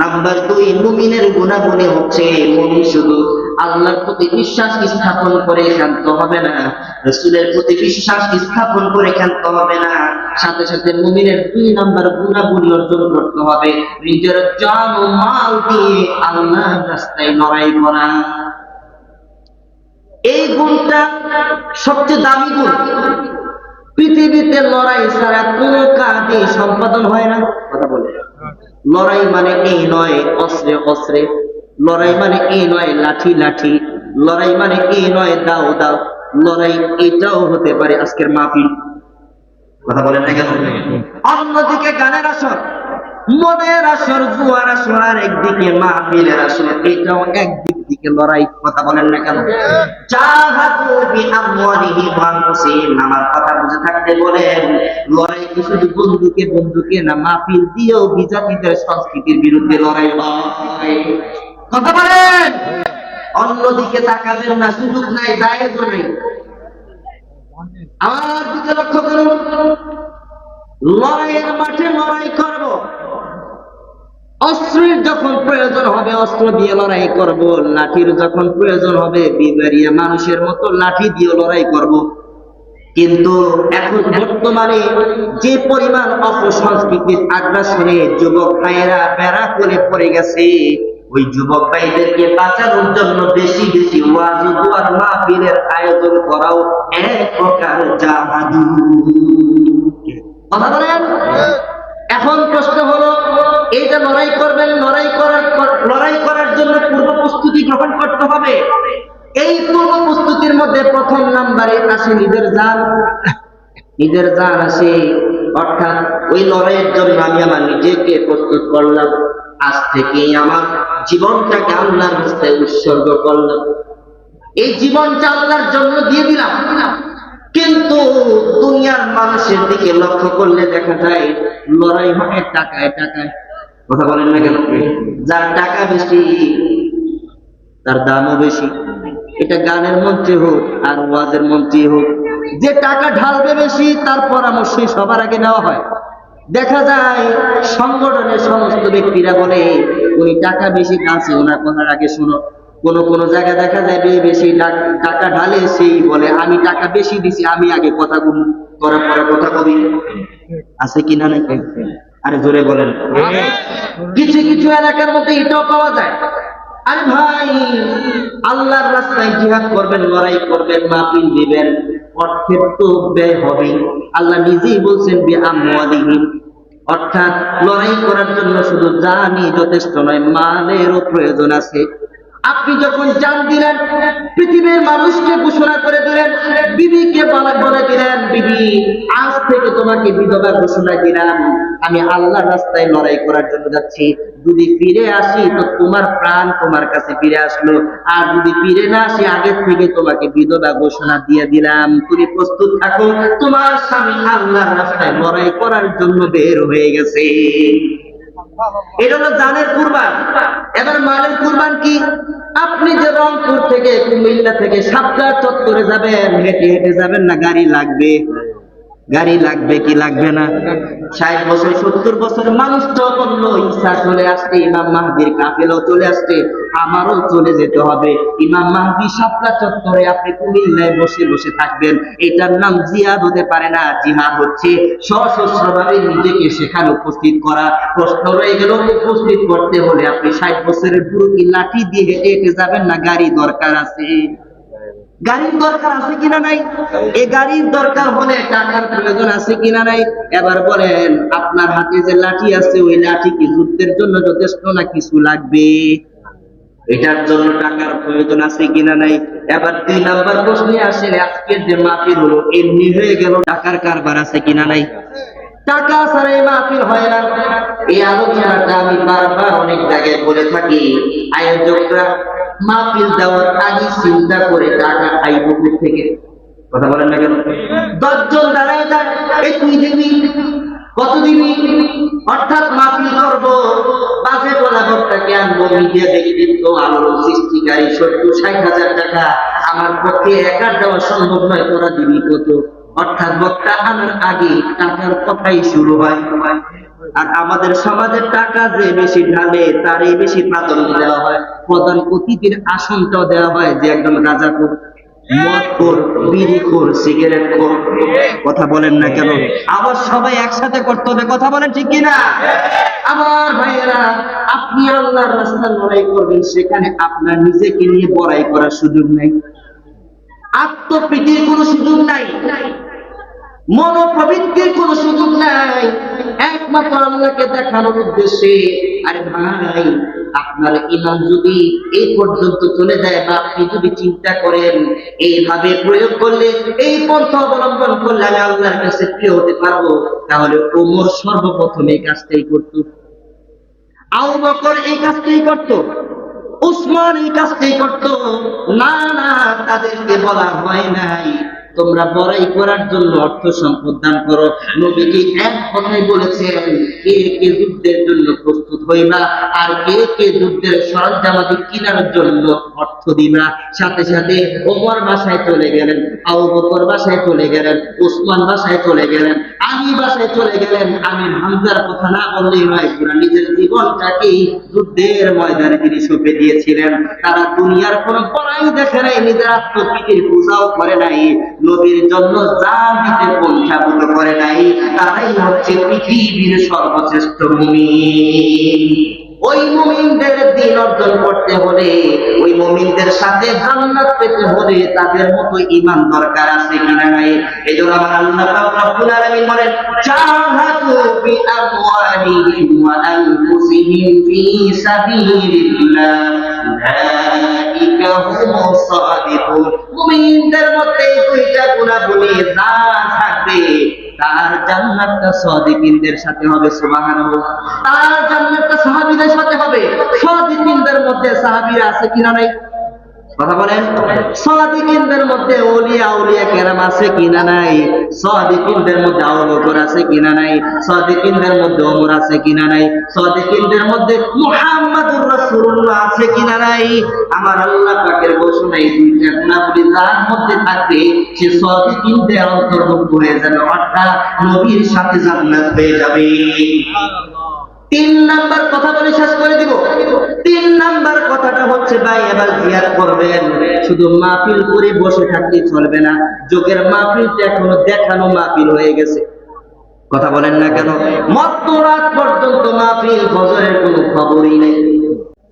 Number দুই, মুমিনের গুণাগুণে হচ্ছে মুমিন শুধু আল্লাহর প্রতি বিশ্বাস স্থাপন করে ক্ষান্ত হবে না, রসুলের প্রতি বিশ্বাস স্থাপন করে ক্ষান্ত হবে না, সাথে সাথে মুমিনের দুই নাম্বার গুণাগুণি অর্জন করতে হবে। নিজের জান মাল দিয়ে আল্লাহর রাস্তায় লড়াই করা এই গুণটা সবচেয়ে দামি গুণ। পৃথিবীতে লড়াই ছাড়া কোনো কাজে সম্পাদন হয় না। কথা বলে। লড়াই মানে এই নয় অস্ত্রে অস্ত্রে। লড়াই মানে এই নয় লাঠি লাঠি। লড়াই মানে এই নয় দাও দাও। লড়াই এটাও হতে পারে আজকের মাহফিল। কথা বলেন না কেন? অন্যদিকে গানের আসর, মনের আসর, জুয়ার আসর আর একদিকে মাহফিলের আসর, এটাও একদিক দিকে লড়াই, কথা বলেন না কেন? আমার কথা বুঝে থাকতে বলেন, লড়াই কি শুধু বন্দুকে বন্দুকে না, মাহফিল দিয়েও বিজাতিদের সংস্কৃতির বিরুদ্ধে লড়াই কথা বলেন! অন্যদিকে তাকাবেন না, সুযোগ নাই, জায়েজ নাই। আমার দিকে লক্ষ্য করুন। লড়াইয়ের মাঠে লড়াই করব। অস্ত্রের যখন প্রয়োজন হবে অস্ত্র দিয়ে লড়াই করব। লাঠির যখন প্রয়োজন হবে বিবারিয়া মানুষের মতো লাঠি দিয়ে লড়াই করব। কিন্তু এখন বর্তমানে যে পরিমাণ অপসংস্কৃতির আগ্রাসনে যুবক ভাইয়েরা বেড়া করে পড়ে গেছে ওই যুবক ভাইদেরকে বাঁচানোর জন্য বেশি বেশি ওয়াজ দুয়ার মাহফিলের আয়োজন করাও এক প্রকার জাদু। কথা বলেন? এখন প্রশ্ন হলো এইটা লড়াই করবেন, লড়াই করার লড়াই করার জন্য পূর্ব প্রস্তুতি গ্রহণ করতে হবে। এই পূর্ব প্রস্তুতির মধ্যে প্রথম নাম্বারে আসে নিজের জান। নিজের জান আসে, অর্থাৎ ওই লড়াইয়ের জন্য আমি আমার নিজেকে প্রস্তুত করলাম। আজ থেকে আমার জীবনটাকে আল্লাহর রাস্তায় উৎসর্গ করলাম। এই জীবনটা আল্লাহর জন্য দিয়ে দিলাম। কিন্তু দুনিয়ার মানুষের দিকে লক্ষ্য করলে দেখা যায় লড়াই হয় টাকায় টাকায়। কথা বলেন না কেন? যার টাকা বেশি তার দামও বেশি। এটা গানের মঞ্চে হোক আর ওয়াজের মঞ্চে হোক যে টাকা ঢালবে বেশি তার পরামর্শই সবার আগে নেওয়া হয়। দেখা যায় সংগঠনের সমস্ত ব্যক্তিরা বলে উনি টাকা বেশি আছে ওনার কথার আগে শোনো। কোন কোন জায়গায় দেখা যায় বে বেশি টাকা ঢালে সেই বলে আমি টাকা বেশি দিছি আমি আগে কথা বলব তোরা পরে কথা কবি আছে কিনা নাকি আরে জোরে বলেন। কিছু কিছু এলাকার মধ্যে এটাও পাওয়া যায়। আরে ভাই, আল্লাহর রাস্তায় জিহাদ করবেন, লড়াই করবেন, মাহফিল দিবেন, অর্থের তো ব্যয় হবে আল্লাহ নিজেই বলছেন বি আমওয়ালিহিম অর্থাৎ লড়াই করার জন্য শুধু জানি যথেষ্ট নয়, মালেরও প্রয়োজন আছে। আপনি যখন জান দিলেন, পৃথিবীর মানুষকে ঘোষণা করে দিলেন, বিবিকে বলে দিলেন, বিবি, আজ থেকে তোমাকে বিধবা ঘোষণা দিলাম। আমি আল্লাহর রাস্তায় লড়াই করার জন্য যাচ্ছি। যদি ফিরে আসি, তো তোমার প্রাণ তোমার কাছে ফিরে আসলো। আর যদি ফিরে না আসি, আগের থেকে তোমাকে বিধবা ঘোষণা দিয়ে দিলাম। তুমি প্রস্তুত থাকো। তোমার স্বামী আল্লাহর রাস্তায় লড়াই করার জন্য বের হয়ে গেছে। এটা হলো জানের কুরবান। এবার মালের কুরবান কি? আপনি যে রংপুর থেকে, কুমিল্লা থেকে সাতটা চত্বরে যাবেন, হেঁটে হেঁটে যাবেন না, গাড়ি লাগবে। গাড়ি লাগবে কি লাগবে না? ষাট বছর, সত্তর বছর মানুষ তো বলল ঈসা চলে আসছে ইমাম মাহদির কাফেলাও চলে আসছে আমারও চলে যেতে হবে। ইমাম মাহদি সাতটা চত্বরে আপনি কুমিল্লায় বসে বসে থাকবেন। এটার নাম জিহাদ হতে পারে না, জিহাদ হচ্ছে সশস্ত্রভাবে নিজেকে সেখানে উপস্থিত করা। প্রশ্ন রয়ে গেল, উপস্থিত করতে হলে আপনি ষাট বছরের পুরো কি লাঠি দিয়ে হেঁটে হেঁটে যাবেন না? গাড়ি দরকার আছে। গাড়ির দরকার আছে কিনা নাই? এই গাড়ির দরকার হলে টাকার প্রয়োজন আছে কিনা নাই? এবার বলেন, আপনার হাতে যে লাঠি আছে, ওই লাঠি কি যুদ্ধের জন্য যথেষ্ট না কিছু লাগবে? এটার জন্য টাকার প্রয়োজন আছে কিনা নাই? এবার দুই নাম্বার প্রশ্নে আসেন, আজকের যে মাহফিল হলো, এমনি হয়ে গেল, টাকার কারবার আছে কিনা নাই? টাকা ছাড়া এই মাহফিল হয় না। এই আলোচনাটা আমি বারবার অনেক জায়গায় বলে থাকি। আয়োজকরা মাহফিল দেওয়ার আগে চিন্তা করে টাকা আইব থেকে। কথা বলেন না কেন? দশজন দাঁড়ায় যায় এই তুই দিবি কত দিবি অর্থাৎ মাহফিল করব, বাজে বলা বক্তাকে আনব, মিডিয়া ব্যক্তিত্ব আলোড়ন সৃষ্টিকারী সত্তর ষাট হাজার টাকা। আমার পক্ষে একার দেওয়া সম্ভব নয় তোরা দিবি কত অর্থাৎ বক্তা আনার আগে টাকার কথাই শুরু হয়। আর আমাদের সমাজের টাকা যে বেশি ঢালে, তারই বেশি প্রাধান্য দেওয়া হয়। প্রধান অতিথির আসনটাও দেওয়া হয় যে রাজাপুর মদখোর সিগারেট কথা বলেন না কেন? আবার সবাই একসাথে করতে হবে। কথা বলেন ঠিক কিনা আমার ভাইয়েরা, আপনি আল্লাহর রাস্তায় লড়াই করবেন, সেখানে আপনার নিজেকে নিয়ে বড়াই করার সুযোগ নেই। আত্মপ্রীতির কোনো সুযোগ নাই। মনোপ্রবৃত্তির কোন সুযোগ নাই। একমাত্র আল্লাহকে দেখানোর উদ্দেশ্যে, আরে ভাই, আপনার ইমান যদি এই পর্যন্ত চলে যায় বা আপনি যদি চিন্তা করেন, এইভাবে প্রয়োগ করলে, এই পন্থা অবলম্বন করলে আমি আল্লাহর কাছে প্রিয় হতে পারব, তাহলে ওমর সর্বপ্রথম এই কাজটাই করতো। আবু বকর এই কাজটাই করতো। উসমান এই কাজটাই করতো। না না, তাদেরকে বলা হয় নাই। তোমরা বড়াই করার জন্য অর্থ সম্পদ দান করো। নবীজি এক কথাই বলেছেন, কে কে যুদ্ধের জন্য প্রস্তুত হইবা আর কে কে যুদ্ধের সরঞ্জামাদি কেনার জন্য অর্থ দিবা। সাথে সাথে ওমর বাসায় চলে গেলেন, আবু বকর বাসায় চলে গেলেন, ওসমান বাসায় চলে গেলেন। বাসায় চলে গেলেন হামজার কথা না বললেই পুরা নিজের যুদ্ধের ময়দানে তিনি সঁপে দিয়েছিলেন। তারা দুনিয়ার কোন পড়াই দেখে নাই, নিজের আত্মপ্রীতির পূজাও করে নাই, নবীর জন্য যা দিতে করে নাই, তারাই হচ্ছে পৃথিবীর সর্বশ্রেষ্ঠ মুমিন। ওই মুমিনদের দিন অর্জন করতে হলে, ওই মুমিনদের সাথে জান্নাত পেতে হলে তাদের মতো ঈমান দরকার আছে কিনা নাই? এই জন্য আমার আল্লাহ পাক রব্বুল আলামিন বলেন, জাহাদু বি আমওয়ালিহিম ওয়া আনফুসিহিম ফি সাবিলিল্লাহ। উলাইকা হুমুস সাদিকুন। মুমিনদের মধ্যে দুইটা গুণাবলী যা থাকবে তার জান্নাতটা সাদিকিনদের সাথে হবে, সুবহানাল্লাহ। তার জান্নাতটা সাহাবীদের সাথে হবে। সাদিকিনদের মধ্যে সাহাবীরা আছে কিনা নাই? কথা বলেন? সাদিকিনদের মধ্যে ওলিয়া উলিয়া কেরাম আছে কিনা নাই? সাদিকিনদের মধ্যে আছে কিনা নাই? সাদিকিনদের মধ্যে ওমর আছে কিনা নাই? সাদিকিনদের মধ্যে মুহাম্মাদুর রাসূলুল্লাহ আছে কিনা নাই? আমার আল্লাহ পাকের ঘোষণা এই দুইটা গুণাবলী যার মধ্যে থাকবে, সে সাদিকিনদের অন্তর্ভুক্ত হয়ে যাবে, অর্থাৎ নবীর সাথে জান্নাত পেয়ে যাবে। তিন নাম্বার কথা বলে শেষ করে নাম্বার কথাটা হচ্ছে, ভাই, এবার জিয়াদ করবেন। শুধু মাহফিল করে বসে থাকলে চলবে না। যোগের মাহফিলটা এখনও দেখানো মাহফিল হয়ে গেছে। কথা বলেন না কেন? মধ্যরাত পর্যন্ত মাহফিল, ফজরের কোনো খবরই নেই।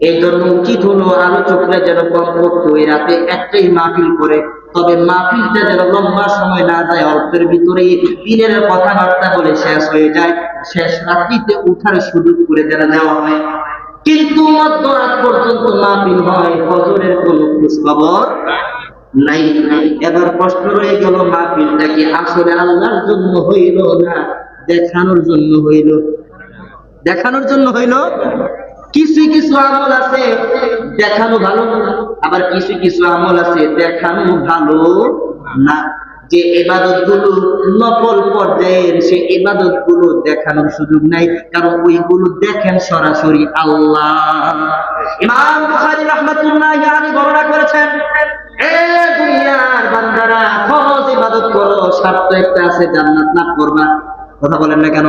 এই জন্য উচিত হলো আলোচকরা যেন কমপক্ষে ওই রাতে একটাই মাহফিল করে। তবে মাহফিলটা যেন লম্বা সময় না যায়, অল্পের ভিতরে দিনের কথাবার্তা বলে শেষ হয়ে যায়। শেষ রাত্রিতে উঠার সুযোগ করে যেন দেওয়া হয়। কিন্তু মধ্যরাত পর্যন্ত মাহফিল হয়, ফজরের কোনো খোঁজ খবর নাই। এবার প্রশ্ন রয়ে গেল মাহফিলটা কি আসলে আল্লাহর জন্য হইল না দেখানোর জন্য হইল? দেখানোর জন্য হইল? কিছু কিছু আমল আছে, দেখানো ভালো, আবার কিছু কিছু আমল আছে, দেখানো ভালো না। যে এবাদতগুলো নকল পর্যায়ের সে এবাদতগুলো দেখানোর সুযোগ নাই কারণ ওইগুলো দেখেন সরাসরি আল্লাহ। ইমাম বুখারী রাহমাতুল্লাহি আলাইহি বর্ণনা করেছেন এ দুনিয়ার বান্দারা ফরজ ইবাদত করো শর্ত একটা আছে জান্নাত লাভ করবা। কথা বলেন না কেন?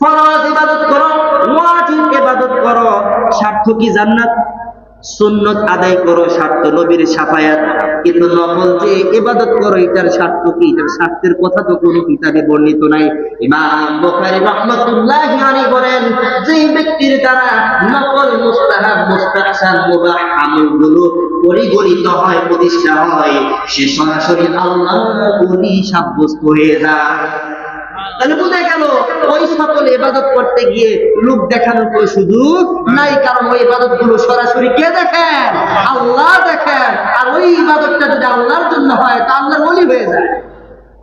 ফরজ ইবাদত করো ওয়াজিব ইবাদত করো স্বার্থ কি জান্নাত? সুন্নত আদায় করো, স্বার্থ, নবীর সাফায়াত। কিন্তু নকল যে ইবাদত করো, এটার স্বার্থ কি? এটার স্বার্থের কথা তো কোনো কিতাবে বর্ণিত নাই। ইমাম বুখারী রাহমাতুল্লাহি আলাইহি বলেন, যে ব্যক্তির দ্বারা নকল মুস্তাহাব, মুস্তাহসান, মুবাহ আমলগুলো পরিগণিত হয়, প্রতিষ্ঠা হয়, সে সরাসরি আল্লাহ বলি সাব্যস্ত হয়ে যায়। তাহলে বোঝা গেল ওই সকল ইবাদত করতে গিয়ে লোক দেখানোর কোনো সুযোগ নাই, কারণ ওই ইবাদতগুলো সরাসরি কে দেখেন? আল্লাহ দেখেন। আর ওই ইবাদতটা যদি আল্লাহর জন্য হয়, তা আল্লাহর ওলি হয়ে যায়।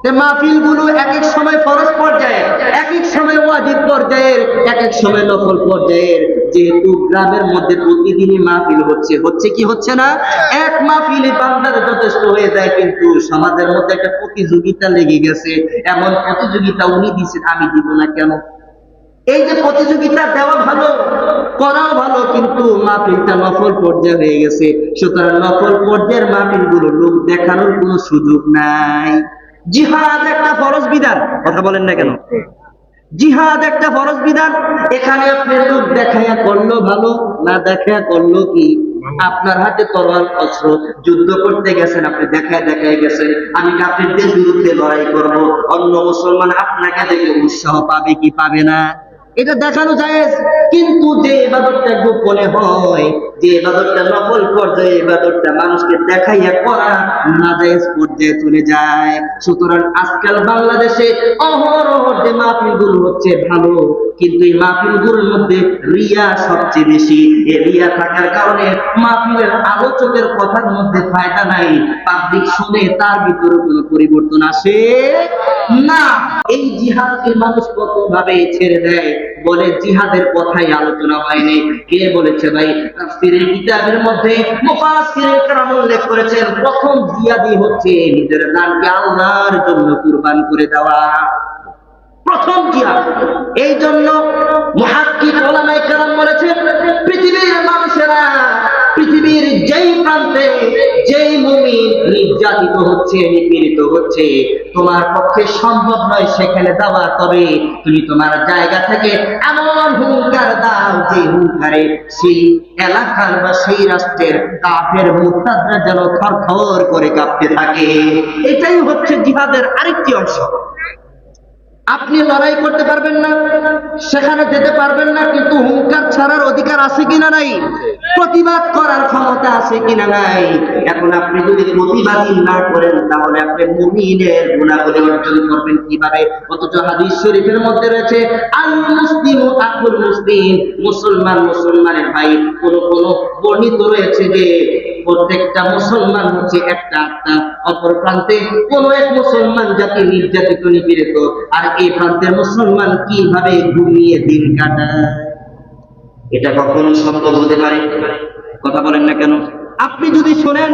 মাহফিলগুলো এক এক সময় ফরজ পর্যায়ে এক এক সময় ওয়াজিব পর্যায়ের এক এক সময় নফল পর্যায়ের। যেহেতু গ্রামের মধ্যে প্রতিদিনই মাহফিল হচ্ছে হচ্ছে কি হচ্ছে না? এক মাহফিল বান্দার যথেষ্ট হয়ে যায়, কিন্তু সমাজের মধ্যে একটা প্রতিযোগিতা লেগে গেছে। এমন প্রতিযোগিতা উনি দিচ্ছেন আমি দিব না কেন? এই যে প্রতিযোগিতা দেওয়া ভালো, করাও ভালো, কিন্তু মাহফিলটা নফল পর্যায়ে হয়ে গেছে। সুতরাং নফল পর্যায়ের মাহফিলগুলো লোক দেখানোর কোনো সুযোগ নাই। জিহাদ একটা ফরজ বিধান, কথা বলেন না কেন? জিহাদ একটা ফরজ বিধান, এখানে আপনি লোক দেখাইয়া করল ভালো, না দেখাইয়া করল কি? আপনার হাতে তরোয়াল, অস্ত্র, যুদ্ধ করতে গেছেন, আপনি দেখায় দেখায় গেছেন, আমি কাফেরদের বিরুদ্ধে লড়াই করব, অন্য মুসলমান আপনাকে দেখে উৎসাহ পাবে কি পাবে না? এটা দেখানো যায় কিন্তু যে এবাদতটা গোপনে হয়, যে এবাদতটা নকল পর্যায়ে এবাদতটা মানুষকে দেখাইয়া করা নাজায়েজ পর্যায়ে চলে যায়। সুতরাং আজকাল বাংলাদেশে অহরহ যে মাহফিলগুলো হচ্ছে ভালো। কিন্তু এই মাহফিলগুলোর মধ্যে রিয়া সবচেয়ে বেশি। এই রিয়া থাকার কারণে মাহফিলের আলোচকের কথার মধ্যে ফায়দা নাই। পাবলিক শুনে তার ভিতরে কোনো পরিবর্তন আসে না। এই জিহাদকে মানুষ কত ভাবে ছেড়ে দেয়? বলে জিহাদের কথাই আলোচনা হয়নি। কে বলেছে ভাই? তাফসীরের কিতাবের মধ্যে মুফাসসিরে কেরাম উল্লেখ করেছেন, প্রথম জিহাদি হচ্ছে নিজের জানকে আল্লাহর জন্য কুরবান করে দেওয়া। প্রথম জিহাদ। এই জন্য বলেছেন, পৃথিবীর মানুষেরা পৃথিবীর যেই প্রান্তে যেই নির্যাতিত হচ্ছে, নিপীড়িত হচ্ছে, তোমার পক্ষে সম্ভব নয় সেখানে তবে তুমি তোমার জায়গা থেকে এমন হুঙ্কার দাও যে হুঙ্কারে সেই এলাকার বা সেই রাষ্ট্রের কাফের মুক্তাদরা যেন থরথর করে কাঁপতে থাকে। এটাই হচ্ছে জিহাদের আরেকটি অংশ। আপনি লড়াই করতে পারবেন না, সেখানে যেতে পারবেন না, কিন্তু হুঙ্কার ছাড়ার অধিকার আছে কিনা নাই? প্রতিবাদ করার ক্ষমতা আছে কিনা নাই? এখন আপনি যদি প্রতিবাদী না করেন, তাহলে আপনি মুমিনের গুণাবলী অর্জন করবেন কীভাবে? অথচ হাদিস শরীফের মধ্যে রয়েছে আল মুসলিম আকুল মুসলিম, মুসলমান মুসলমানের ভাই, কোন কোন বর্ণিত রয়েছে যে প্রত্যেকটা মুসলমান হচ্ছে একটা আত্মা, অপর প্রান্তে কোন এক মুসলমান জাতি নির্যাতিত, নিপীড়িত, আর এই প্রান্তের মুসলমান কীভাবে ঘুমিয়ে দিন কাটায়? এটা কখনো সম্ভব হতে পারে? কথা বলেন না কেন? আপনি যদি শোনেন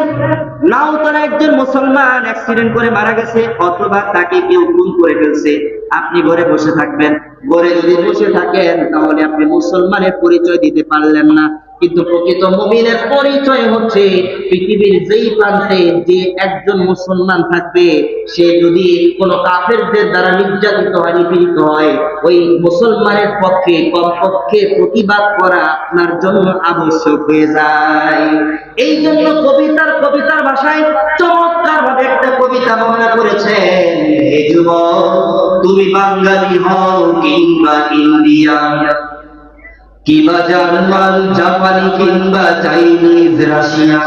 নাও তারা একজন মুসলমান অ্যাক্সিডেন্ট করে মারা গেছে অথবা তাকে কেউ খুন করে ফেলছে আপনি ঘরে বসে থাকবেন। ঘরে যদি বসে থাকেন তাহলে আপনি মুসলমানের পরিচয় দিতে পারলেন না। কিন্তু প্রকৃত মুমিনের পরিচয় হচ্ছে পৃথিবীর যেই প্রান্তে যে একজন মুসলমান থাকবে, সে যদি কোনো কাফেরদের দ্বারা নির্যাতিত হয়, নিপীড়িত হয়, ওই মুসলমানের পক্ষে, কমপক্ষে প্রতিবাদ করা আপনার জন্য আবশ্যক হয়ে যায়। এই জন্য কবিতার কবিতার ভাষায় চমৎকার ভাবে একটা কবিতা বর্ণনা করেছেন, হে যুবক, তুমি বাঙালি হও কিংবা ইন্ডিয়ান কিংবা জার্মান, জাপানি কিংবা চাইনিজ, রাশিয়া,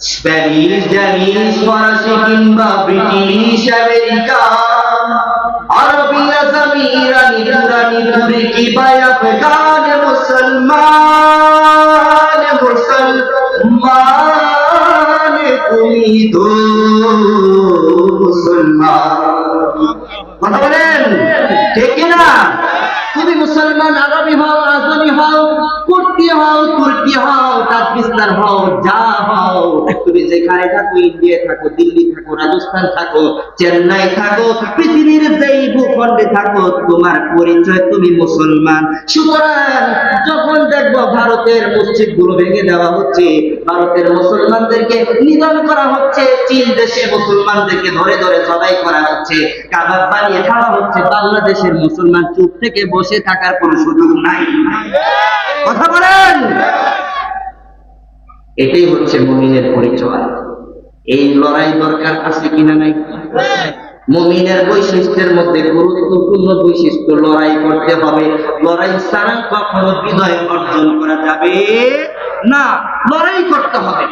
স্প্যানিশ ড্যানিশ ফরাসি কিংবা ব্রিটিশ, আমেরিকা, আরবি, আসামি, ইরানি তুরানি তুর্কি বা আফগান মুসলমান মুসলমান, তুমি তো মুসলমান। কথা বলেন? ঠিক না তুমি মুসলমান আরবি হও আজমি হও, কুর্তি হও, তুর্কি হও, তাজকিস্তান হও, যা হও, তুমি যেখানে থাকো, ইন্ডিয়া থাকো, দিল্লি থাকো, রাজস্থান থাকো, চেন্নাই থাকো, পৃথিবীর যেই ভূখণ্ডে থাকো, তোমার পরিচয় তুমি মুসলমান। সুতরাং যখন দেখব ভারতের মসজিদগুলো ভেঙে দেওয়া হচ্ছে, ভারতের মুসলমানদেরকে নিধন করা হচ্ছে, চীন দেশে মুসলমানদেরকে ধরে ধরে জবাই করা হচ্ছে, কাবাব বানিয়ে খাওয়া হচ্ছে, বাংলাদেশের মুসলমান চুপ থেকে বসে থাকার কোনো সুযোগ নাই। কথা বলেন? এটাই হচ্ছে মুমিনের পরিচয়। এই লড়াই দরকার আছে কিনা নাই? মুমিনের বৈশিষ্ট্যের মধ্যে গুরুত্বপূর্ণ বৈশিষ্ট্য লড়াই করতে হবে। লড়াই ছাড়া কখনো বিজয় অর্জন করা যাবে না। লড়াই করতে হবে।